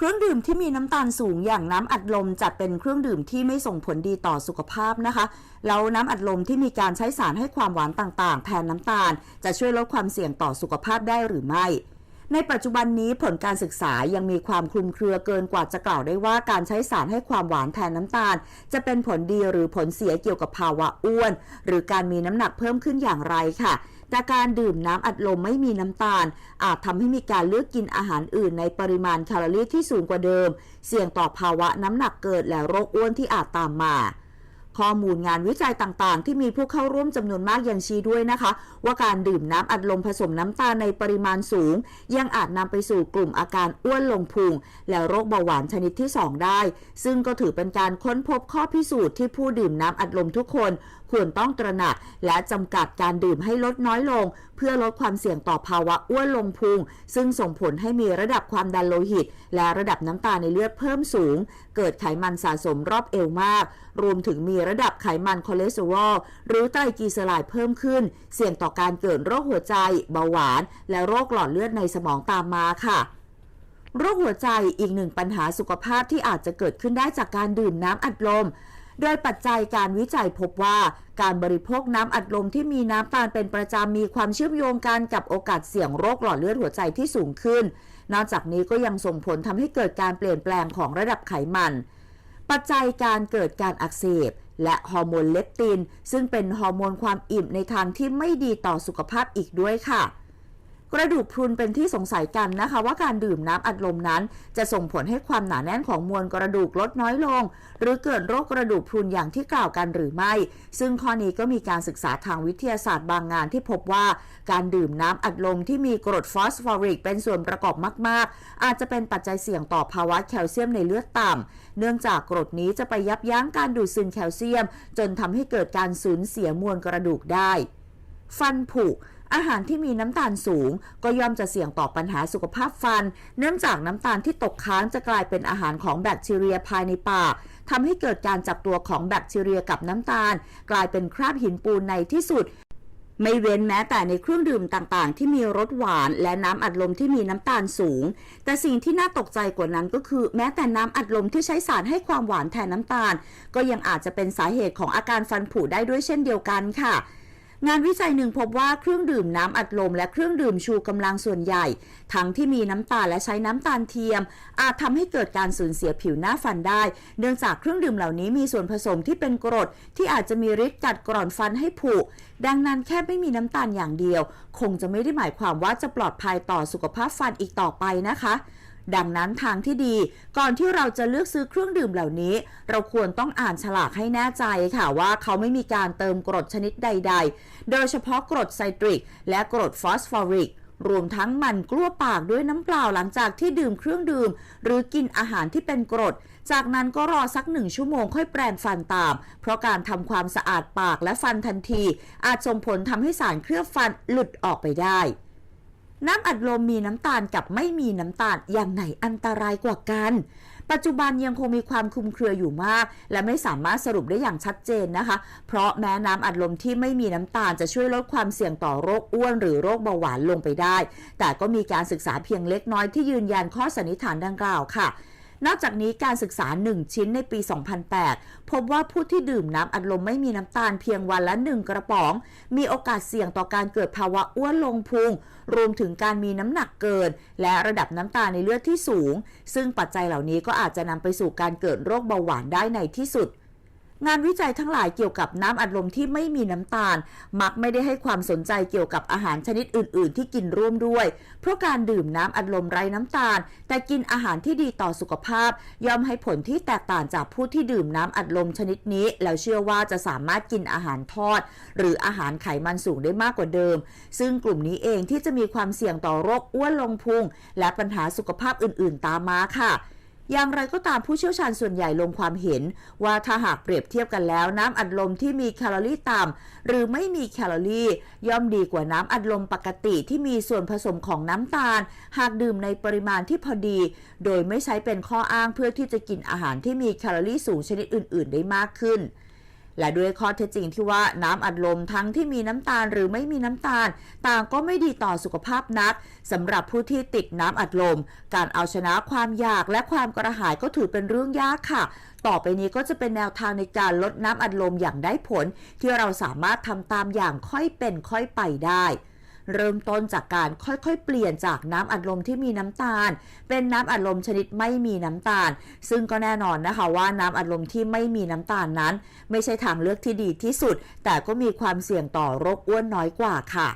เครื่องดื่มที่มีน้ำตาลสูงอย่างน้ำอัดลมจัดเป็นเครื่องดื่มที่ไม่ส่งผลดีต่อสุขภาพนะคะ แล้วน้ำอัดลมที่มีการใช้สารให้ความหวานต่างๆ แทนน้ำตาล จะช่วยลดความเสี่ยงต่อสุขภาพได้หรือไม่ในปัจจุบันนี้ผลการศึกษายังมีความคลุมเครือเกินกว่าจะกล่าวได้ว่าการใช้สารให้ความหวานแทนน้ำตาล จะเป็นผลดีหรือผลเสียเกี่ยวกับภาวะอ้วน หรือการมีน้ำหนักเพิ่มขึ้นอย่างไรค่ะ แต่การดื่มน้ำอัดลมไม่มีน้ำตาล อาจทำให้มีการเลือกกินอาหารอื่นในปริมาณแคลอรี่ที่สูงกว่าเดิม เสี่ยงต่อภาวะน้ำหนักเกิดและโรคอ้วนที่อาจตามมาข้อมูลงานวิจัยต่างๆ ที่มีผู้เข้าร่วมจำนวนมากยังชี้ด้วยนะคะ ว่าการดื่มน้ำอัดลมผสมน้ำตาลในปริมาณสูง ยังอาจนำไปสู่กลุ่มอาการอ้วนลงพุง และโรคเบาหวานชนิดที่ 2 ได้ ซึ่งก็ถือเป็นการค้นพบข้อพิสูจน์ที่ผู้ดื่มน้ำอัดลมทุกคน ควรต้องตระหนัก และจำกัดการดื่มให้ลดน้อยลง เพื่อลดความเสี่ยงต่อภาวะอ้วนลงพุง ซึ่งส่งผลให้มีระดับความดันโลหิต และระดับน้ำตาลในเลือดเพิ่มสูง เกิดไขมันสะสมรอบเอวมาก รวมถึงมีระดับไขมันคอเลสเตอรอลหรือไตรกลีเซอไรด์เพิ่มขึ้น เสี่ยงต่อการเกิดโรคหัวใจ เบาหวาน และโรคหลอดเลือดในสมองตามมาค่ะโรคหัวใจอีกหนึ่งปัญหาสุขภาพที่อาจจะเกิดขึ้นได้จากการดื่มน้ำอัดลม โดยปัจจัยการวิจัยพบว่าการบริโภคน้ำอัดลมที่มีน้ำตาลเป็นประจำมีความเชื่อมโยงกันกับโอกาสเสี่ยงโรคหลอดเลือดหัวใจที่สูงขึ้น นอกจากนี้ก็ยังส่งผลทำให้เกิดการเปลี่ยนแปลงของระดับไขมัน ปัจจัยการเกิดการอักเสบและฮอร์โมนเลปติน ซึ่งเป็นฮอร์โมนความอิ่มในทางที่ไม่ดีต่อสุขภาพอีกด้วยค่ะ กระดูกพรุนเป็นที่สงสัยกันนะคะ ว่าการดื่มน้ำอัดลมนั้น จะส่งผลให้ความหนาแน่นของมวลกระดูกลดน้อยลง หรือเกิดโรคกระดูกพรุนอย่างที่กล่าวกันหรือไม่ ซึ่งข้อนี้ก็มีการศึกษาทางวิทยาศาสตร์บางงานที่พบว่า การดื่มน้ำอัดลมที่มีกรดฟอสฟอริก เป็นส่วนประกอบมาก ๆ อาจจะเป็นปัจจัยเสี่ยงต่อภาวะแคลเซียมในเลือดต่ำเนื่องจากกรดนี้จะไปยับยั้งการดูดซึมแคลเซียม จนทำให้เกิดการสูญเสียมวลกระดูกได้ ฟันผุ อาหารที่มีน้ำตาลสูง ก็ย่อมจะเสี่ยงต่อปัญหาสุขภาพฟัน เนื่องจากน้ำตาลที่ตกค้างจะกลายเป็นอาหารของแบคทีเรียภายในปากทำให้เกิดการจับตัวของแบคทีเรียกับน้ำตาล กลายเป็นคราบหินปูนในที่สุดไม่เว้นแม้แต่ในเครื่องดื่มต่างๆ ที่มีรสหวานและน้ำอัดลมที่มีน้ำตาลสูง แต่สิ่งที่น่าตกใจกว่านั้นก็คือ แม้แต่น้ำอัดลมที่ใช้สารให้ความหวานแทนน้ำตาล ก็ยังอาจจะเป็นสาเหตุของอาการฟันผุได้ด้วยเช่นเดียวกันค่ะ งานวิจัยหนึ่งพบว่าเครื่องดื่มน้ำอัดลม และเครื่องดื่มชูกำลังส่วนใหญ่ ทั้งที่มีน้ำตาลและใช้น้ำตาลเทียม อาจทำให้เกิดการสูญเสียผิวหน้าฟันได้ เนื่องจากเครื่องดื่มเหล่านี้มีส่วนผสมที่เป็นกรด ที่อาจจะมีฤทธิ์กัดกร่อนฟันให้ผุ ดังนั้นแค่ไม่มีน้ำตาลอย่างเดียว คงจะไม่ได้หมายความว่าจะปลอดภัยต่อสุขภาพฟันอีกต่อไปนะคะ ดังนั้นทางที่ดี ก่อนที่เราจะเลือกซื้อเครื่องดื่มเหล่านี้ เราควรต้องอ่านฉลากให้แน่ใจค่ะว่าเขาไม่มีการเติมกรดชนิดใด ๆ โดยเฉพาะกรดไซตริก และกรดฟอสฟอริกรวมทั้งมันกลั้วปากด้วยน้ำเปล่าหลังจากที่ดื่มเครื่องดื่ม หรือกินอาหารที่เป็นกรด จากนั้นก็รอสักหนึ่งชั่วโมงค่อยแปรงฟันตาม เพราะการทำความสะอาดปากและฟันทันที อาจส่งผลทำให้สารเคลือบฟันหลุดออกไปได้ น้ำอัดลมมีน้ำตาลกับไม่มีน้ำตาลอย่างไหนอันตรายกว่ากัน ปัจจุบันยังคงมีความคลุมเครืออยู่มาก และไม่สามารถสรุปได้อย่างชัดเจนนะคะ เพราะแม้น้ำอัดลมที่ไม่มีน้ำตาลจะช่วยลดความเสี่ยงต่อโรคอ้วนหรือโรคเบาหวานลงไปได้ แต่ก็มีการศึกษาเพียงเล็กน้อยที่ยืนยันข้อสันนิษฐานดังกล่าวค่ะ นอกจากนี้การศึกษา 1 ชิ้นในปี 2008 พบว่าผู้ที่ดื่มน้ำอัดลมไม่มีน้ำตาลเพียงวันละ 1 กระป๋อง มีโอกาสเสี่ยงต่อการเกิดภาวะอ้วนลงพุง รวมถึงการมีน้ำหนักเกิน และระดับน้ำตาลในเลือดที่สูง ซึ่งปัจจัยเหล่านี้ก็อาจจะนำไปสู่การเกิดโรคเบาหวานได้ในที่สุด งานวิจัยทั้งหลายเกี่ยวกับน้ำอัดลมที่ไม่มีน้ำตาล มักไม่ได้ให้ความสนใจเกี่ยวกับอาหารชนิดอื่น ๆ ที่กินร่วมด้วย เพราะการดื่มน้ำอัดลมไร้น้ำตาล แต่กินอาหารที่ดีต่อสุขภาพ ย่อมให้ผลที่แตกต่างจากผู้ที่ดื่มน้ำอัดลมชนิดนี้ แล้วเชื่อว่าจะสามารถกินอาหารทอด หรืออาหารไขมันสูงได้มากกว่าเดิม ซึ่งกลุ่มนี้เองที่จะมีความเสี่ยงต่อโรคอ้วนลงพุงและปัญหาสุขภาพอื่น ๆ ตามมาค่ะ อย่างไรก็ตามผู้เชี่ยวชาญส่วนใหญ่ลงความเห็น ว่าถ้าหากเปรียบเทียบกันแล้ว น้ำอัดลมที่มีแคลอรี่ต่ำหรือไม่มีแคลอรี่ ย่อมดีกว่าน้ำอัดลมปกติที่มีส่วนผสมของน้ำตาล หากดื่มในปริมาณที่พอดี โดยไม่ใช้เป็นข้ออ้างเพื่อที่จะกินอาหารที่มีแคลอรี่สูงชนิดอื่น ๆ ได้มากขึ้น และด้วยข้อเท็จจริงที่ว่าน้ำอัดลมทั้งที่มีน้ำตาลหรือไม่มีน้ำตาล ต่างก็ไม่ดีต่อสุขภาพนักสำหรับผู้ที่ติดน้ำอัดลม การเอาชนะความอยากและความกระหายก็ถือเป็นเรื่องยากค่ะ ต่อไปนี้ก็จะเป็นแนวทางในการลดน้ำอัดลมอย่างได้ผล ที่เราสามารถทำตามอย่างค่อยเป็นค่อยไปได้ เริ่มต้นจากการค่อยๆ เปลี่ยนจากน้ำอัดลมที่มีน้ำตาล เป็นน้ำอัดลมชนิดไม่มีน้ำตาล ซึ่งก็แน่นอนนะคะว่าน้ำอัดลมที่ไม่มีน้ำตาลนั้น ไม่ใช่ทางเลือกที่ดีที่สุด แต่ก็มีความเสี่ยงต่อโรคอ้วนน้อยกว่าค่ะ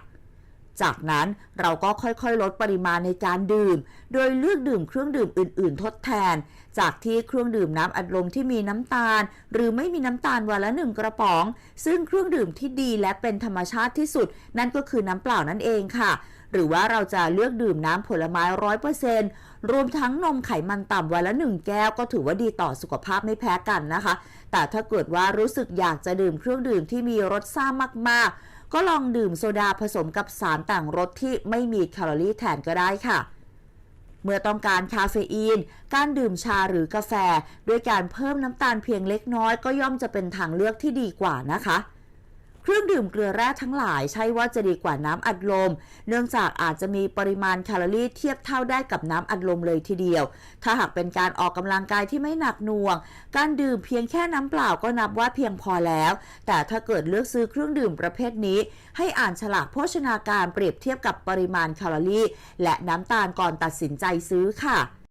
จากนั้นเราก็ค่อยๆ ลดปริมาณในการดื่ม โดยเลือกดื่มเครื่องดื่มอื่น ๆ ทดแทน จากที่เครื่องดื่มน้ำอัดลมที่มีน้ำตาล หรือไม่มีน้ำตาลวันละหนึ่งกระป๋อง ซึ่งเครื่องดื่มที่ดีและเป็นธรรมชาติที่สุด นั่นก็คือน้ำเปล่านั่นเองค่ะ หรือว่าเราจะเลือกดื่มน้ำผลไม้ร้อยเปอร์เซ็นต์รวมทั้งนมไขมันต่ำวันละหนึ่งแก้วก็ถือว่าดีต่อสุขภาพไม่แพ้กันนะคะ แต่ถ้าเกิดว่ารู้สึกอยากจะดื่มเครื่องดื่มที่มีรสซ่ามากๆ ก็ลองดื่มโซดาผสมกับสารแต่งรสที่ไม่มีแคลอรี่แทนก็ได้ค่ะ เมื่อต้องการคาเฟอีน การดื่มชาหรือกาแฟ ด้วยการเพิ่มน้ำตาลเพียงเล็กน้อย ก็ย่อมจะเป็นทางเลือกที่ดีกว่านะคะ เครื่องดื่มเกลือแร่ทั้งหลายใช่ว่าจะดีกว่าน้ำอัดลม เนื่องจากอาจจะมีปริมาณแคลอรี่เทียบเท่าได้กับน้ำอัดลมเลยทีเดียว ถ้าหากเป็นการออกกำลังกายที่ไม่หนักหน่วง การดื่มเพียงแค่น้ำเปล่าก็นับว่าเพียงพอแล้ว แต่ถ้าเกิดเลือกซื้อเครื่องดื่มประเภทนี้ ให้อ่านฉลากโภชนาการเปรียบเทียบกับปริมาณแคลอรี่ และน้ำตาลก่อนตัดสินใจซื้อค่ะ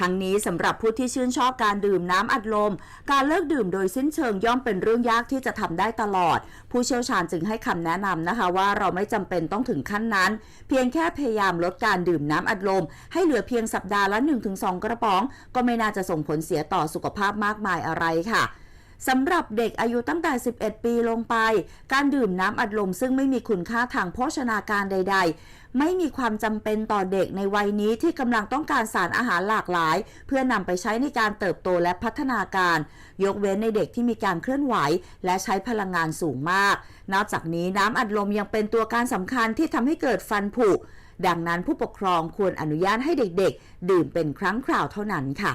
ทั้งนี้สำหรับผู้ที่ชื่นชอบการดื่มน้ำอัดลม การเลิกดื่มโดยสิ้นเชิงย่อมเป็นเรื่องยากที่จะทำได้ตลอด ผู้เชี่ยวชาญจึงให้คำแนะนำนะคะว่าเราไม่จำเป็นต้องถึงขั้นนั้น เพียงแค่พยายามลดการดื่มน้ำอัดลม ให้เหลือเพียงสัปดาห์ละ 1-2 กระป๋อง ก็ไม่น่าจะส่งผลเสียต่อสุขภาพมากมายอะไรค่ะ สำหรับเด็กอายุตั้งแต่ 11 ปีลงไป การดื่มน้ำอัดลมซึ่งไม่มีคุณค่าทางโภชนาการใด ๆ ไม่มีความจำเป็นต่อเด็กในวัยนี้ที่กำลังต้องการสารอาหารหลากหลาย เพื่อนำไปใช้ในการเติบโตและพัฒนาการ ยกเว้นในเด็กที่มีการเคลื่อนไหว และใช้พลังงานสูงมาก นอกจากนี้น้ำอัดลมยังเป็นตัวการสำคัญที่ทำให้เกิดฟันผุดังนั้นผู้ปกครองควรอนุญาตให้เด็กๆ ดื่มเป็นครั้งคราวเท่านั้นค่ะ